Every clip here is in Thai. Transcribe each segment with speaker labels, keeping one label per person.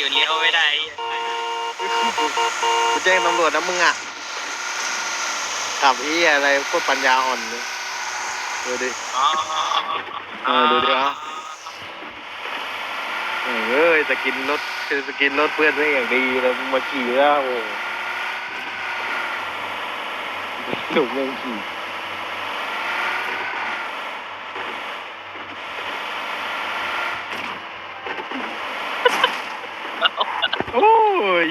Speaker 1: อยู่เลี้ยวไม่ได้
Speaker 2: กูแจ้งตำรวจนะมึงอะขับอีอะไรพวกปัญญาอ่อนเลยดูดิ
Speaker 1: อ๋อ
Speaker 2: เออดูดิเอาเอ้ยจะกินรถจะกินรถเพื่อนได้อย่างดีแล้วมึงมาขี่แล้วโอ้ถูกเมืองขี่โอ้ ย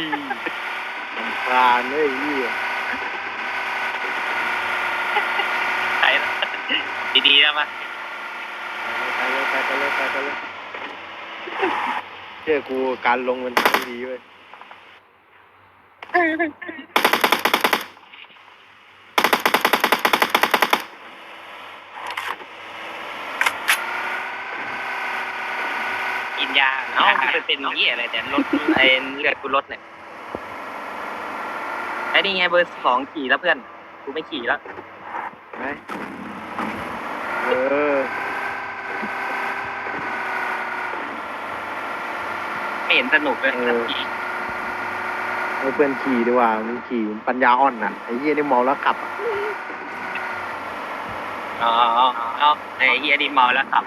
Speaker 2: ลำคาญเลยไอ้เหี้ย
Speaker 1: ไปแล้วดีๆแล้วมา
Speaker 2: ไปเลยไปไปเลยไปไปเลยเชื่อกูการลงมันไม่ดีเว้ย
Speaker 1: นยาเอ้ากูไปเป็นเหี้ยอะไรแต่รถไอ้เลือดกูลดเนี่ยไอ้นี่ไงเบอร์สองขี่แล้วเพื่อน กูไม่ขี่แล้ว
Speaker 2: ไหมเออ
Speaker 1: ไม่เห็นสนุกเลยสักที
Speaker 2: ให้เพื่อนขี่ดีกว่ามึงขี่ปัญญาอ่อนอะไอ้เหี้ยนี่เมาแล้วขับอะ
Speaker 1: อ๋ออ๋อไอ้เฮียดีเมาแล้วขับ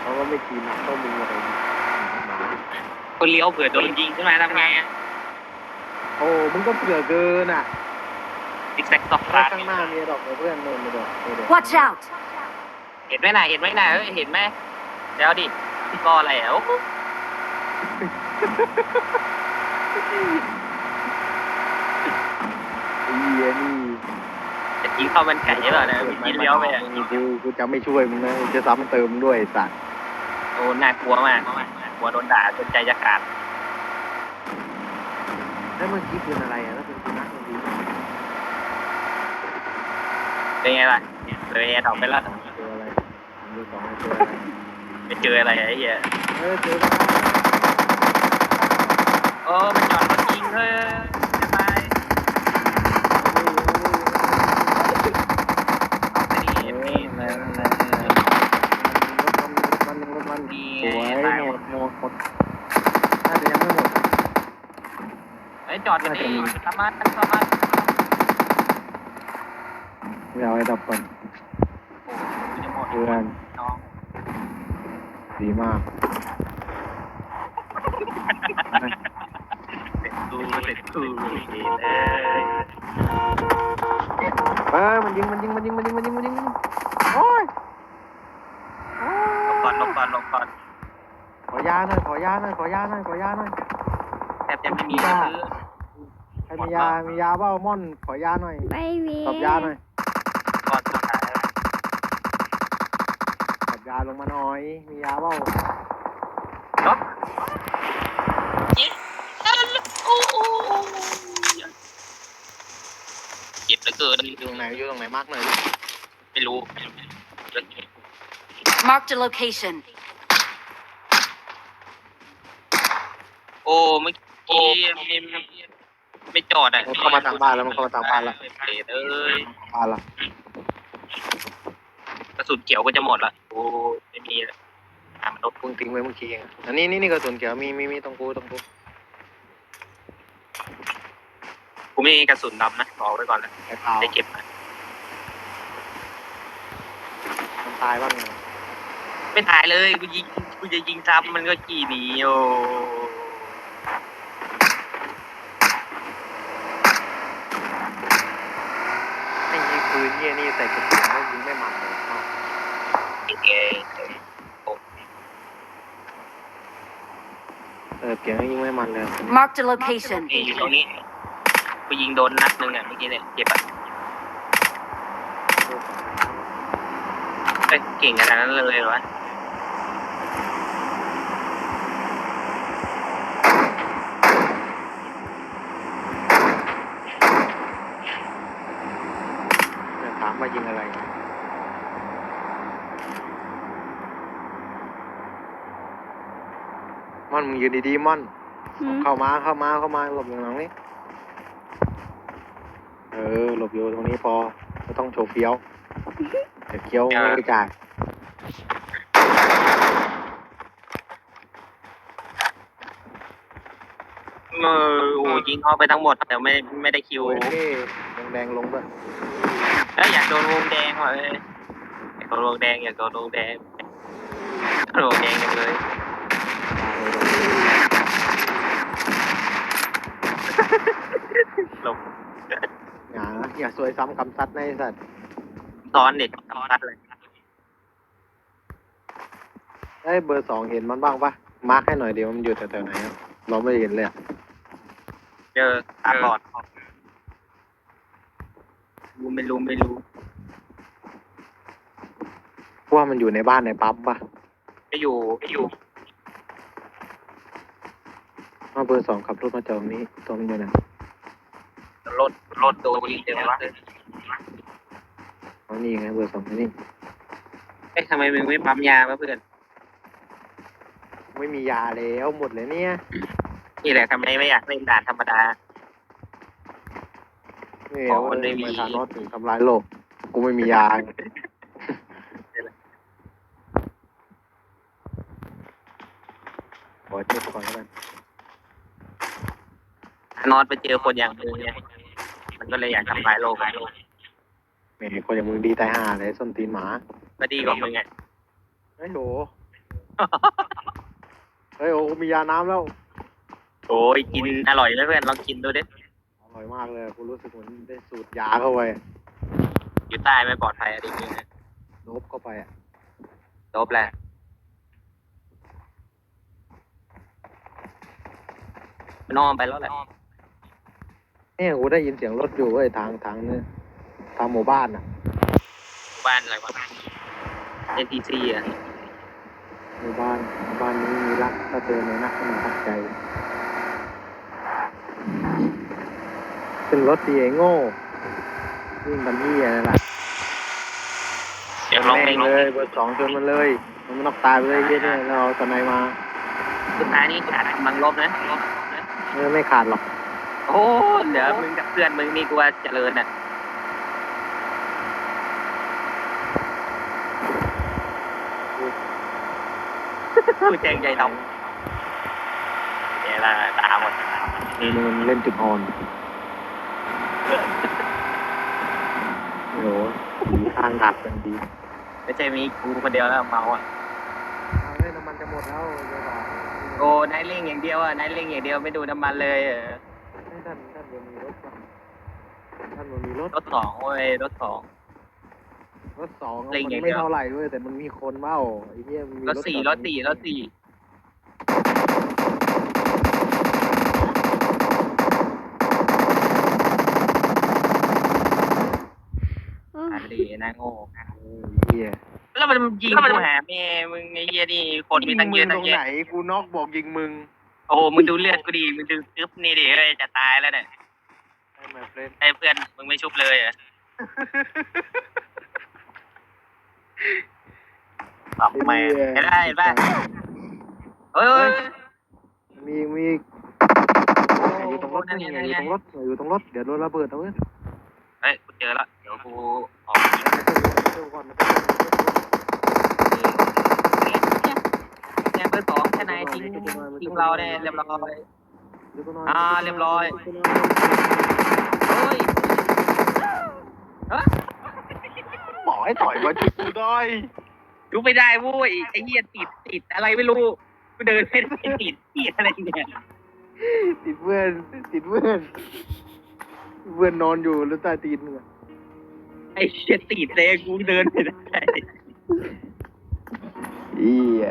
Speaker 2: เขาก็ ไม่ขี่หนักเท่ามึงเลย
Speaker 1: กูเลี้ยวเผื่อโดนยิงขึ้นมาทำไงอะ
Speaker 2: โอ้มึงก็เผื่อเกินอะ
Speaker 1: ซิกแซกตอก
Speaker 2: แล้
Speaker 1: ฟ้าว
Speaker 2: ข้างหน้ามีดอกเพื่อนโน่นมีดอกเออเดี๋ยว
Speaker 3: Watch out!
Speaker 1: เห็นไหมน่ะเห็นไหมน่ะเอ้ยเห็นไหมเดี๋ยวดิก็แล้ว
Speaker 2: ไอ้เหี้ยนี่
Speaker 1: จะยิงเข้ามันไก่ใช่ป่ะเนี่ยยิงเลี้ยวไปอะ
Speaker 2: กูกูจะไม่ช่วยมึงนะกูจะซ้ำเติมด้วยไอ้สัตว์
Speaker 1: โอ้น่ากลัวมากน่ากลัวโดนด่าจนใจจะขาด
Speaker 2: แล้วเมื่อกี้ปืนอะไรอะแล้วเป็นปืนนักดนตรี
Speaker 1: เป็นไงล่ะเลยแอร์ดรอปไปแล้ว
Speaker 2: เจออะไรผมดูสองเจออะไร
Speaker 1: ไปเจออะไรไอ้เหี้ย
Speaker 2: เออเจอแล้ว
Speaker 1: โอ้มันจอดรถยิงเฮ้ย ห
Speaker 2: ม
Speaker 1: ม
Speaker 2: ด
Speaker 1: ด
Speaker 2: หมดหมดน่าจะยังไม่หมด
Speaker 1: ไอ้ยจอดกันดิสามารถสามารถ
Speaker 2: เดี๋ยวไอ้ดับก่อน
Speaker 1: โอ้จะหมด
Speaker 2: เพื่อน
Speaker 1: น้อง
Speaker 2: ดีมาก
Speaker 1: เสร็จกูเสร็จกูเลย
Speaker 2: เอ้ยมันยิงมันยิงมันยิงมันยิงมันยิงมันยิงมันยิงโอ้ยโอ้
Speaker 1: ลงก่อนลงก่อนลงก่อน
Speaker 2: ขอยาหน่อ ยขอยาหน่อยขอยาหน่อยขอยาหน่อย
Speaker 1: แทบจะไม่มีจะซื้อ
Speaker 2: ใครมียา มียาเปล่าม่อนขอยาหน่อย
Speaker 3: ไม่มี
Speaker 2: ตบยาหน่อย
Speaker 1: ก่อนสุดท้าย
Speaker 2: ตบยาลงมาหน่อย มียาเปล่าร
Speaker 1: ถเจ็บโอ้โหเจ็บเหลือเกิน
Speaker 2: อยู่ตรงไหนอยู่ตรงไหนมากหน่อย
Speaker 1: ไม่รู้
Speaker 3: Marked a location.
Speaker 1: โอ้เมื่อกี้ไม่ไม่ไม่จอดอะ
Speaker 2: มันเข้ามาทางบ้านแล้วมันเข้ามาทางบ้านแล้ว
Speaker 1: เปรตเอ้ย
Speaker 2: บ้านละ
Speaker 1: กระสุนเขียวก็จะหมดละโอ้ไม่มีละหามันลบ
Speaker 2: มึงทิ้งไว้เมื่อกี้เองอะอันนี้นี่นี่กระสุนเขียวมีมีมีตรงกูตรงกู
Speaker 1: กูไม่มีกระสุนดำนะบอกไว้ก่อนนะ
Speaker 2: ไอ้ขาว
Speaker 1: ได้เก็บนะ
Speaker 2: มันตายบ้างไง
Speaker 1: ไม่ตายเลยกูยิงกูจะยิงซ้ำมันก็ขี่หนีโอ้
Speaker 2: ไอ้ ยี่ปืนยี่นี่ใส่กระสุนแล้วยิงไม่มันเลยเอ้า
Speaker 1: เก๋
Speaker 2: เออเสียงยิงไม่มันเลย
Speaker 3: Marked a location.
Speaker 1: นี่อยู่ตรงนี้กูยิงโดนนัดหนึงอะเมื่อกี้เนี่ยเจ็บอะเอ้ยเก่งขนาดนั้นเลยเหรอวะ
Speaker 2: เนี่ยถามว่ายิงอะไร ม่ อนมึงยืนดีๆม่อนเข้ามาเข้ามาเข้ามาหลบอยู่หลังนี้ เออหลบอยู่ตรงนี้พอไม่ต้องโชว์เฟี้ยวไอ้เคี้ยวไม่ได้จ่าย
Speaker 1: เออโอ้ยิงเข้าไปทั้งหมดแต่ไม่ไม่ได้คิว
Speaker 2: โอ้ยแดงๆลงด้วย
Speaker 1: เอ้ยอยากโดนวงแดงว่ะเอ้ยอยากโดนวงแดงอยากโดนวงแดงโดนวงแดงจังเลย หลบ
Speaker 2: อย่านะอย่าซวยซ้ำกำซัดในะไอ้สัตว์
Speaker 1: ซ้อนเด็กซ้อนเลย
Speaker 2: ไอ้ยเบอร์สองเห็นมันบ้างปะมาร์คให้หน่อยเดียวมันอยู่แถวๆไหนอะเราไม่เห็นเลยอะ
Speaker 1: เจอตาบอดรู้ไม่รู้ไม่รู้
Speaker 2: ว่ามันอยู่ในบ้านในปั๊มปะ
Speaker 1: ไม่อยู่ไม่อยู่
Speaker 2: ว่าเบอร์สองขับรถมาจอดตรงนี้ตรงนี้อยู่ไหน
Speaker 1: รถรถโดนยิงเต็มวะ
Speaker 2: อ๋อนี่ไงเบอร์สองนี่
Speaker 1: เอ๊ะทำไมมึงไม่ปั๊มยาวะเพื่อน
Speaker 2: ไม่มียาแล้วหมดเลยเนี่ย
Speaker 1: นี่แหละทำไมไม่อยากเล่นด่านธรรมดา
Speaker 2: นี่
Speaker 1: อ๋อ
Speaker 2: เอา
Speaker 1: มันไม่มี
Speaker 2: ทานอสถึงทำร้ายโลก กูไม่มียา ขอเช็คก่อนแล้วกัน
Speaker 1: นอนไปเจอคนอย่างมึงเนี่ย มันก็เลยอยากทำลายโลก
Speaker 2: แหมคนอย่างมึงดีตายห่าเลยส้นตีนหมา
Speaker 1: ก็ดีกว่ามึงไง
Speaker 2: เฮ้ยโห เฮ้ยโอ้กูมียาน้ำแล้ว
Speaker 1: โอ้ยกินอร่อยไหมเพื่อนลองกินดูดิ
Speaker 2: อร่อยมากเลยกูรู้สึกเหมือนได้สูตรยาเข้าไป
Speaker 1: อยู่ใต้ไม่ปลอดภัยอะไรอย่างเงี้ย
Speaker 2: โนบเข้าไปอะ
Speaker 1: จบแหละนอนไปแล้วแหละ
Speaker 2: เนี่ยกูได้ยินเสียงรถอยู่เว้ยทางทางเนี่ยทางหมู่บ้านอะ
Speaker 1: บ้านอะไรวะ NTC อะ
Speaker 2: หมู่บ้านหมู่บ้านนี้มีรักถ้าเจอในนักขนาดใจขึ้นรถดีไอ้โง่วิ่งกันที่อะไรล่ะ
Speaker 1: เดี๋ยวลองเพล
Speaker 2: แม่
Speaker 1: ง
Speaker 2: งเลยเบอร์สองชนมันเลย มันไม่ต้องตายไปเลยเหี้ยเนี่ยเราเอาตอนไหนมา
Speaker 1: สุดท้ายนี่ขาดกำลังลบนะ
Speaker 2: เออไม่ขาดหรอก
Speaker 1: โอ้เหลือมึงกับเพื่อนมึงนี่กูว่าเจริญอะกูแจงใจดำเดี๋ยวละตาหมด
Speaker 2: นี่มันเล่นจุดอ่อนโอ้โหดีทางดัดกันดี
Speaker 1: ไม่ใช่มีกูคนเดียวแล้วเมาอะ
Speaker 2: เอาเฮ้ยน้ำมันจะหมดแล้วเดี๋ยวก่อน
Speaker 1: โอ้นายเล่งอย่างเดียวอะนายเล่งอย่างเดียวไม่ดูน้ำมันเลยเออ
Speaker 2: เฮ้ยท่านท่านบนมีรถป่ะท่านบนมีรถ
Speaker 1: รถสองเว้ยรถสอง
Speaker 2: รถสองอะ
Speaker 1: เล่น
Speaker 2: มัน
Speaker 1: อย่างเดี
Speaker 2: ไม่
Speaker 1: ยว
Speaker 2: เท่าไหร่เว้ยแต่มันมีคนเบ้าไอ้เหี้ยมันมี
Speaker 1: รถสี่
Speaker 2: จอด
Speaker 1: รถสี่รถสี่อันดีนะโง่
Speaker 2: เออไอ้เหี้ย
Speaker 1: แล้วมันยิงกูหาแม่มึงไอ้เหี้ยนี่คนมีตั้งเยอะ
Speaker 2: ต
Speaker 1: ตั้
Speaker 2: รงง
Speaker 1: แยะ
Speaker 2: ไหนกูนอกบอกยิงมึง
Speaker 1: โอ้โหมึงดูเลือดกูดิมึงดูซึบนี่ดิเอ้ยจะตายแล้วเนี่ย
Speaker 2: ไอ้ my friend
Speaker 1: ไอ้เพื่อนมึงไม่ชุบเลยเหรอะตอบแม่ไม่ได้ป่ะเฮ้ยเฮ้ย
Speaker 2: มีมีอย่าอยู่ตรงรถ
Speaker 1: นั่นไง
Speaker 2: อย่า
Speaker 1: นั่น
Speaker 2: อยู่
Speaker 1: ไง
Speaker 2: ตรงรถอย่าอยู่ตรงรถเดี๋ยวโดนระเบิดเอาเว้ย
Speaker 1: เฮ้ยกูเจอแล้วเดี๋ยวกูออกยิง
Speaker 2: เร็วก่อนนะ
Speaker 1: เนี่เบอร์สองแค่ไหนทิ้งทิ้งเราเนี่ยเรียบร้อยอ่าเรียบร้อยเฮ้ยฮ้ย
Speaker 2: บอกให้ต่อยมาจุดกูได้
Speaker 1: ดูไม่ได้โว้ยไอ้เหี้ยติดติดอะไรไม่รู้กูเดินไม่ได้ติดเหี้ยอะไรเนี่ย
Speaker 2: ติดเพื่อนติดเพื่อนเพื่อนนอนอยู่แล้วใต้ตีนมึงอ
Speaker 1: ไอ้เหี้ยติดเลยกูเดินไม่ได้
Speaker 2: อีย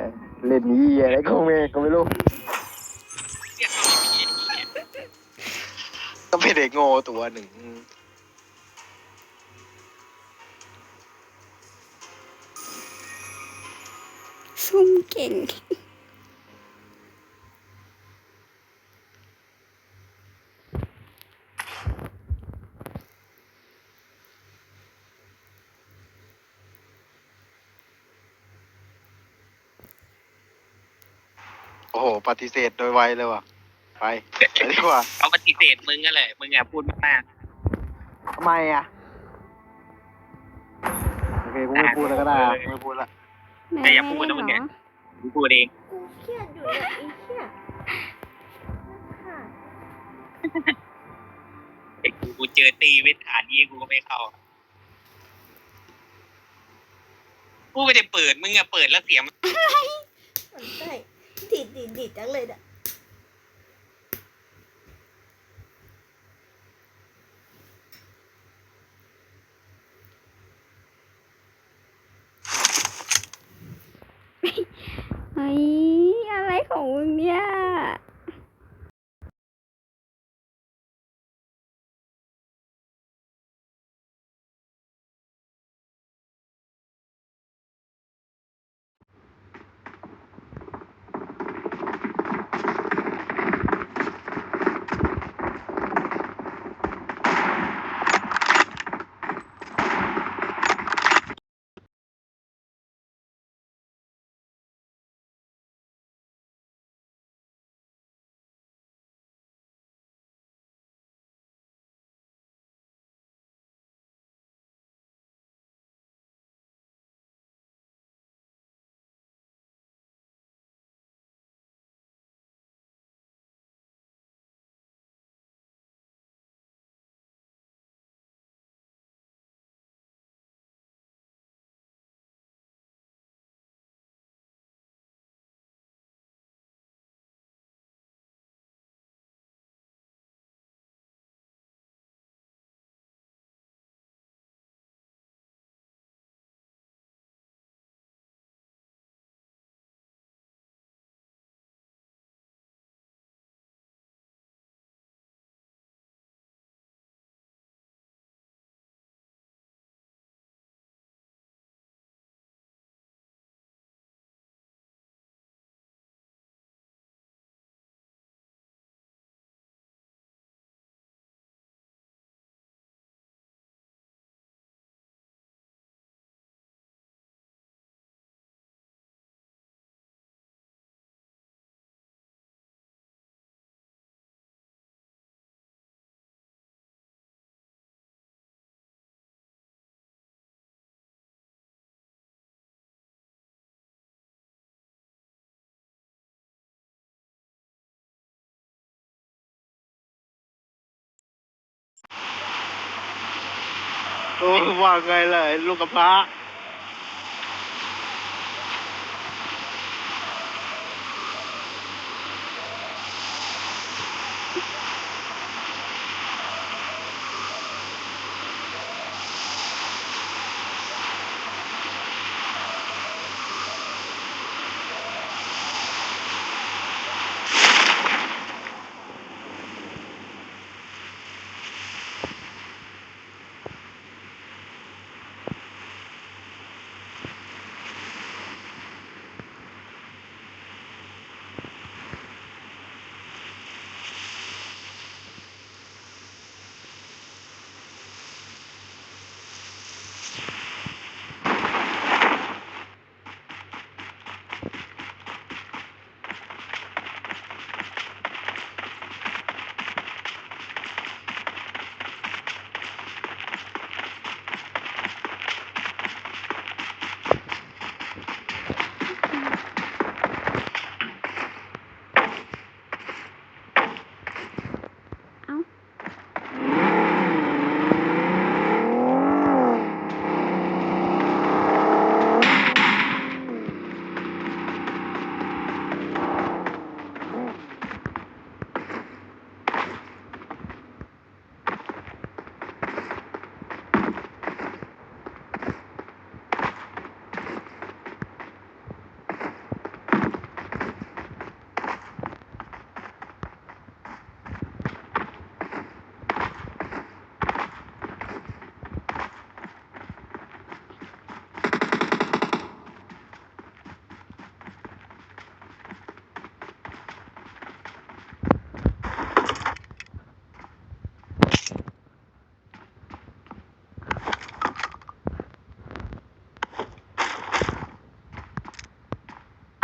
Speaker 2: เล่นอียอะไรก็ไม่ก็ไม่รู้ก็เป็นเด็กโง่ตัวหนึ่ง
Speaker 4: ซุ่มเก่ง
Speaker 2: ปฏิเสธโดยไวเลยว่ะ ไปไปดีกว่า
Speaker 1: เขาปฏิเสธมึงก็เลยมึงอะพูดมาก
Speaker 2: ทำไมอะเคกูไม่พูดแล้วก็ได้อะไม่พูดละ
Speaker 4: ไหน
Speaker 1: แต่อย่า
Speaker 4: ไม่
Speaker 1: พูด
Speaker 4: ได้
Speaker 1: นะมึง
Speaker 4: เหร
Speaker 1: เนี่ย
Speaker 4: อ
Speaker 1: กูพูดเอง
Speaker 5: กูเครียดอยู่เนี่ยไอ้เหี้ยค่ะ
Speaker 1: ไอ้กูกูเจอตีเวทฐานนี้กูก็ไม่เข้ากูไม่ได้เปิดมึงอะเปิดแล้วเสียงมัน
Speaker 5: สนใจ ดีดดีดดีดจังเลยเนี่ย
Speaker 4: เฮ้ยอะไรของมึงเนี่ย
Speaker 2: ว่าไงล่ะลูกกระพร้า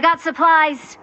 Speaker 3: I got supplies.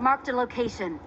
Speaker 3: Marked a location.